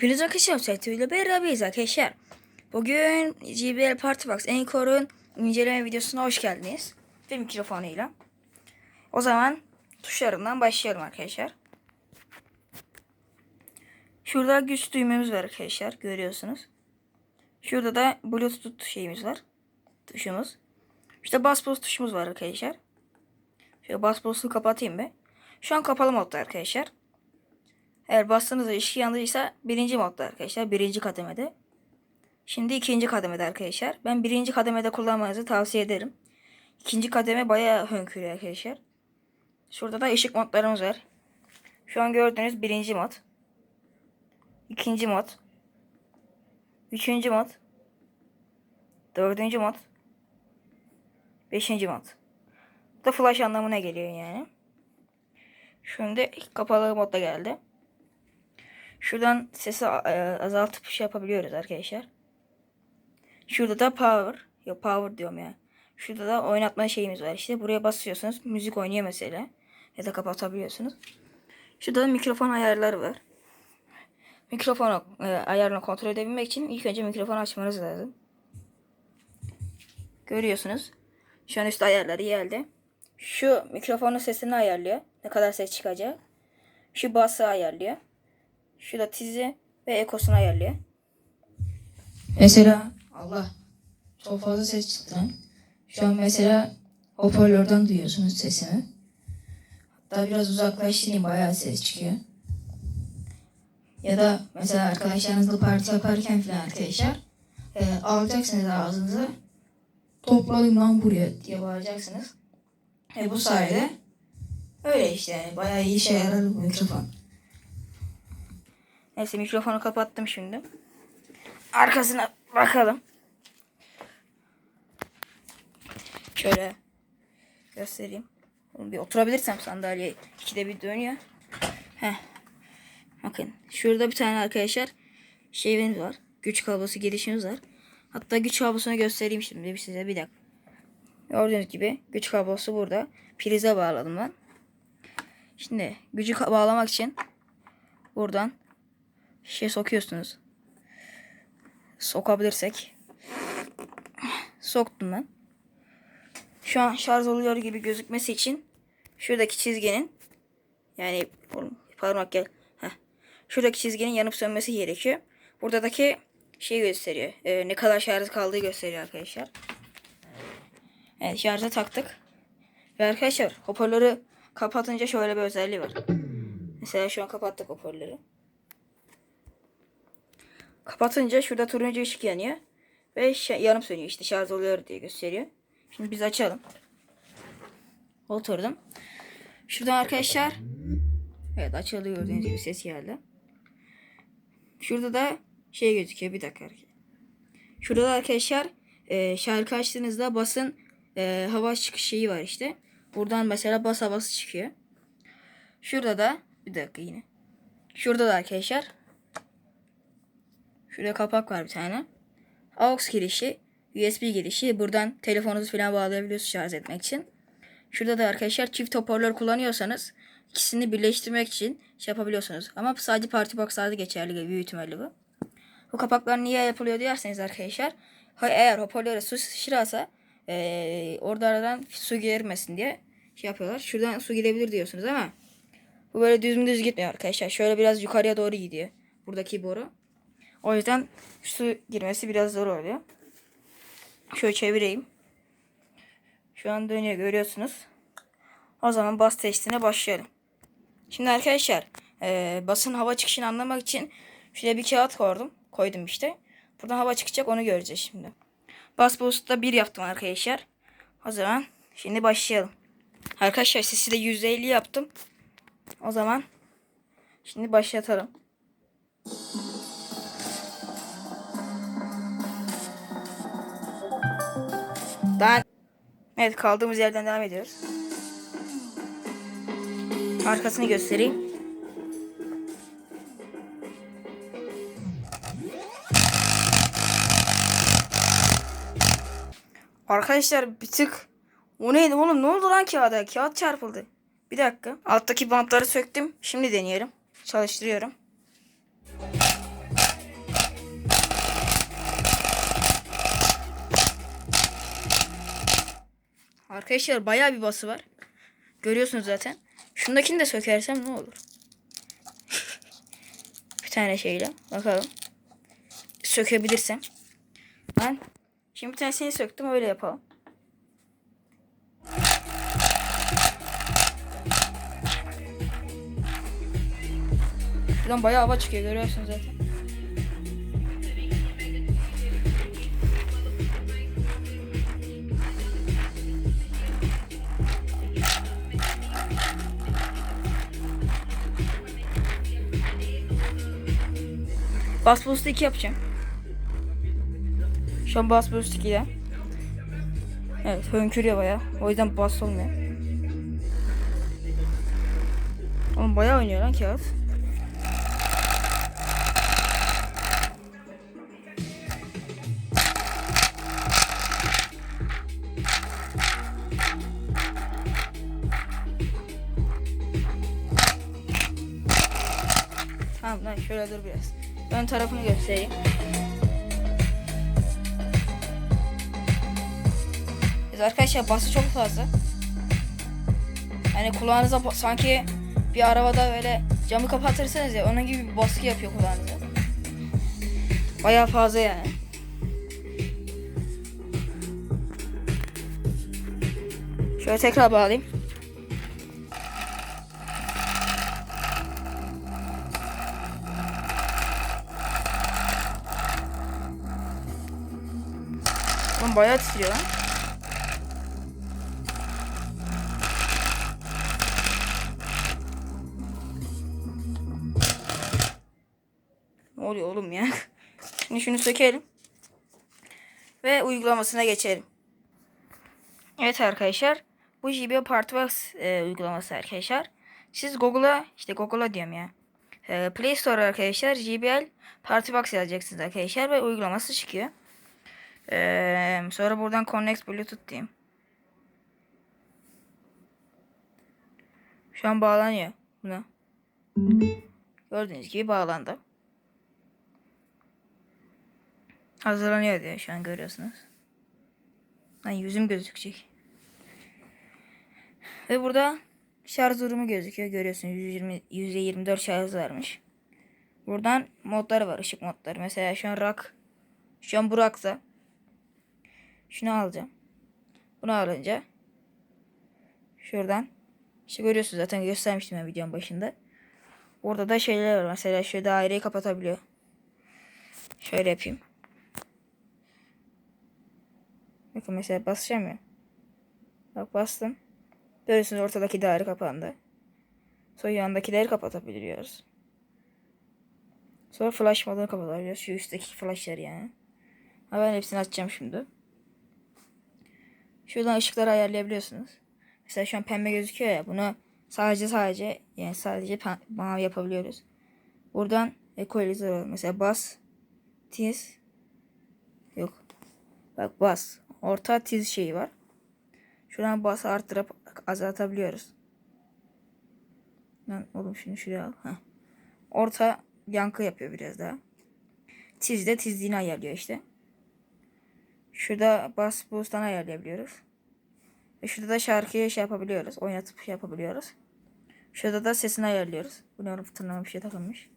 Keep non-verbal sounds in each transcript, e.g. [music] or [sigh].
Hepinize arkadaşlar Sertü'yle beraberiz arkadaşlar. Bugün JBL Party Box Encore'un inceleme videosuna hoş geldiniz. Ve mikrofonuyla. O zaman tuşlarından başlayalım arkadaşlar. Şurada güç düğmemiz var arkadaşlar. Görüyorsunuz. Şurada da Bluetooth şeyimiz var. Tuşumuz. İşte bas bas tuşumuz var arkadaşlar. Şöyle bas basını kapatayım be. Şu an kapalı modda arkadaşlar. Eğer bastığınızda ışık yandıysa birinci modda arkadaşlar. Birinci kademede. Şimdi ikinci kademede arkadaşlar. Ben birinci kademede kullanmanızı tavsiye ederim. İkinci kademe bayağı hönkürüyor arkadaşlar. Şurada da ışık modlarımız var. Şu an gördüğünüz birinci mod. ikinci mod. Üçüncü mod. Dördüncü mod. Beşinci mod. Bu da flash anlamına geliyor yani. Şimdi kapalı modda geldi. Şuradan sesi e, azaltıp şey yapabiliyoruz arkadaşlar. Şurada da power. Yok power diyorum ya. Şurada da oynatma şeyimiz var işte. Buraya basıyorsunuz. Müzik oynuyor mesela. Ya da kapatabiliyorsunuz. Şurada da mikrofon ayarları var. Mikrofonu e, ayarını kontrol edebilmek için ilk önce mikrofonu açmanız lazım. Görüyorsunuz. Şu an üstte ayarları geldi. Şu mikrofonun sesini ayarlıyor. Ne kadar ses çıkacak. Şu bası ayarlıyor. Şu da tizi ve ekosunu ayarlıyor. Mesela Allah çok fazla ses çıktı. Şu an mesela hoparlörden duyuyorsunuz sesimi. Hatta biraz uzaklaştırayım bayağı ses çıkıyor. Ya da mesela arkadaşlarınızla parti yaparken falan arkadaşlar e, alacaksınız ağzınıza topladım lan buraya diye bağıracaksınız. E bu sayede öyle işte yani bayağı iyi işe yarar bu mikrofon. Neyse mikrofonu kapattım şimdi. Arkasına bakalım. Şöyle göstereyim. Bir oturabilirsem sandalye ikide bir dönüyor. Heh. Bakın şurada bir tane arkadaşlar şeyimiz var. Güç kablosu girişimiz var. Hatta güç kablosunu göstereyim şimdi size bir dakika. Gördüğünüz gibi güç kablosu burada. Prize bağladım ben. Şimdi gücü bağlamak için buradan şey sokuyorsunuz. Sokabilirsek. Soktum ben. Şu an şarj oluyor gibi gözükmesi için şuradaki çizginin yani parmak gel. Heh. Şuradaki çizginin yanıp sönmesi gerekiyor. Buradaki şey gösteriyor. Ee, ne kadar şarj kaldığı gösteriyor arkadaşlar. Evet şarja taktık. Ve arkadaşlar hoparlörü kapatınca şöyle bir özelliği var. Mesela şu an kapattık hoparlörü. Kapatınca şurada turuncu ışık yanıyor. Ve yanıp sönüyor işte şarj oluyor diye gösteriyor. Şimdi biz açalım. Oturdum. Şuradan arkadaşlar. Evet açıldı gördüğünüz gibi ses geldi. Şurada da şey gözüküyor bir dakika. Şurada da arkadaşlar e, şarkı açtığınızda basın e, hava çıkış şeyi var işte. Buradan mesela bas havası çıkıyor. Şurada da bir dakika yine. Şurada da arkadaşlar Şurada kapak var bir tane. AUX girişi, USB girişi. Buradan telefonunuzu falan bağlayabiliyorsunuz şarj etmek için. Şurada da arkadaşlar çift hoparlör kullanıyorsanız ikisini birleştirmek için şey yapabiliyorsunuz. Ama sadece party box'larda geçerli büyük ihtimalle bu. Bu kapaklar niye yapılıyor derseniz arkadaşlar. Eğer hoparlöre su sıçrarsa eee orada aradan su girmesin diye şey yapıyorlar. Şuradan su girebilir diyorsunuz ama bu böyle düz mü düz gitmiyor arkadaşlar. Şöyle biraz yukarıya doğru gidiyor. Buradaki boru. O yüzden su girmesi biraz zor oluyor. Şöyle çevireyim. Şu an dönüyor görüyorsunuz. O zaman bas testine başlayalım. Şimdi arkadaşlar eee, basın hava çıkışını anlamak için şuraya bir kağıt koydum. Koydum işte. Buradan hava çıkacak onu göreceğiz şimdi. Bas boost'ta bir yaptım arkadaşlar. O zaman şimdi başlayalım. Arkadaşlar sesi de %50 yaptım. O zaman şimdi başlatalım. Evet kaldığımız yerden devam ediyoruz. Arkasını göstereyim. Arkadaşlar bir tık o neydi oğlum ne oldu lan kağıda? Kağıt çarpıldı. Bir dakika. Alttaki bantları söktüm. Şimdi deneyelim. Çalıştırıyorum. Arkadaşlar bayağı bir bası var. Görüyorsunuz zaten. Şundakini de sökersem ne olur? [laughs] bir tane şeyle. Bakalım. Sökebilirsem. Ben şimdi bir tanesini söktüm öyle yapalım. Buradan bayağı hava çıkıyor görüyorsunuz zaten. Bas boost 2 yapacağım. Şu an bas boost 2'de. Evet hönkürüyor baya. O yüzden bas olmuyor. Oğlum bayağı oynuyor lan kağıt. Tamam lan şöyle dur biraz. Ön tarafını göstereyim. Evet arkadaşlar bası çok fazla. Yani kulağınıza sanki bir arabada böyle camı kapatırsanız ya onun gibi bir baskı yapıyor kulağınıza. Bayağı fazla yani. Şöyle tekrar bağlayayım. Oğlum bayağı titriyor lan. Ne oluyor oğlum ya? [laughs] Şimdi şunu sökelim. Ve uygulamasına geçelim. Evet arkadaşlar. Bu JBL Partbox e, uygulaması arkadaşlar. Siz Google'a işte Google'a diyorum ya. E, Play Store arkadaşlar JBL Partbox yazacaksınız arkadaşlar ve uygulaması çıkıyor. Ee, sonra buradan connect bluetooth diyeyim. Şu an bağlanıyor buna. Gördüğünüz gibi bağlandı. Hazırlanıyor diyor şu an görüyorsunuz. Lan yüzüm gözükecek. Ve burada şarj durumu gözüküyor. Görüyorsunuz 120 %24 şarj varmış. Buradan modları var. ışık modları. Mesela şu an rak. Şu an bu rakta. Şunu alacağım. Bunu alınca şuradan işte görüyorsunuz zaten göstermiştim ben videonun başında. Orada da şeyler var. Mesela şu daireyi kapatabiliyor. Şöyle yapayım. Bakın mesela basacağım ya. Bak bastım. Görüyorsunuz ortadaki daire kapandı. Sonra yandakileri kapatabiliyoruz. Sonra flash modunu kapatabiliyoruz. Şu üstteki flashları yani. Ha ben hepsini açacağım şimdi. Şuradan ışıkları ayarlayabiliyorsunuz. Mesela şu an pembe gözüküyor ya. Bunu sadece sadece yani sadece mavi yapabiliyoruz. Buradan equalizer var. Mesela bas, tiz. Yok. Bak bas. Orta tiz şeyi var. Şuradan bas arttırıp azaltabiliyoruz. Lan oğlum şunu şuraya al. Heh. Orta yankı yapıyor biraz daha. Tiz de tizliğini ayarlıyor işte. Şurada bas boost'tan ayarlayabiliyoruz. Ve şurada da şarkıyı şey yapabiliyoruz. Oynatıp şey yapabiliyoruz. Şurada da sesini ayarlıyoruz. Bu ne oğlum tırnağıma bir şey takılmış.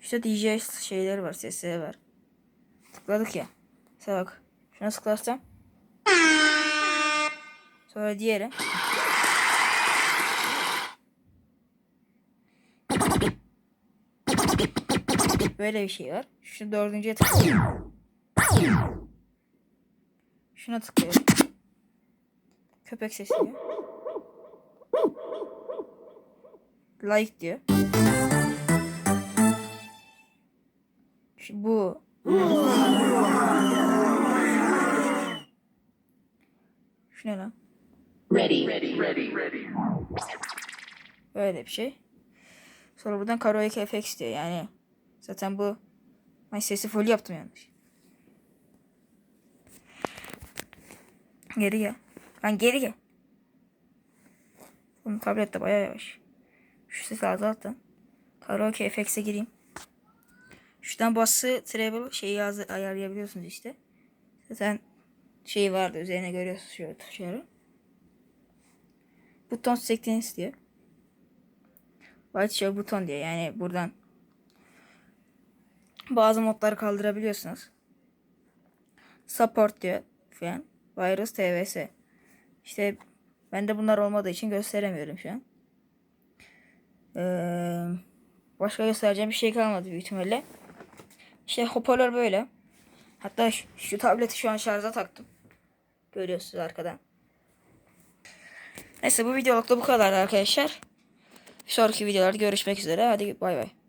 İşte DJ şeyleri var, sesleri var. Tıkladık ya. Mesela bak. Şuna tıklarsam. Sonra diğeri. Böyle bir şey var. Şu dördüncüye tıklıyorum. Şuna tıklıyorum. Köpek sesi diyor. Like diyor. Bu. Şu ne lan? Ready. Ready. Ready. Ready. Böyle bir şey. Sonra buradan karaoke FX diyor yani. Zaten bu Ay sesi full yaptım yanlış. Geri gel. Lan geri gel. Bunun tablet de bayağı yavaş. Şu sesi azalttım. Karaoke FX'e gireyim. Şuradan bası treble şeyi yaz- ayarlayabiliyorsunuz işte. Zaten şey vardı üzerine görüyorsunuz şöyle tuşları. buton settings diyor. White show buton diyor. Yani buradan bazı modları kaldırabiliyorsunuz. Support diyor falan. Virus TVS. İşte bende bunlar olmadığı için gösteremiyorum şu an. Ee, başka göstereceğim bir şey kalmadı büyük ihtimalle. İşte hoparlör böyle. Hatta şu, şu tableti şu an şarja taktım. Görüyorsunuz arkadan. Neyse bu videoluk da bu kadar arkadaşlar. Sonraki videolarda görüşmek üzere. Hadi bay bay.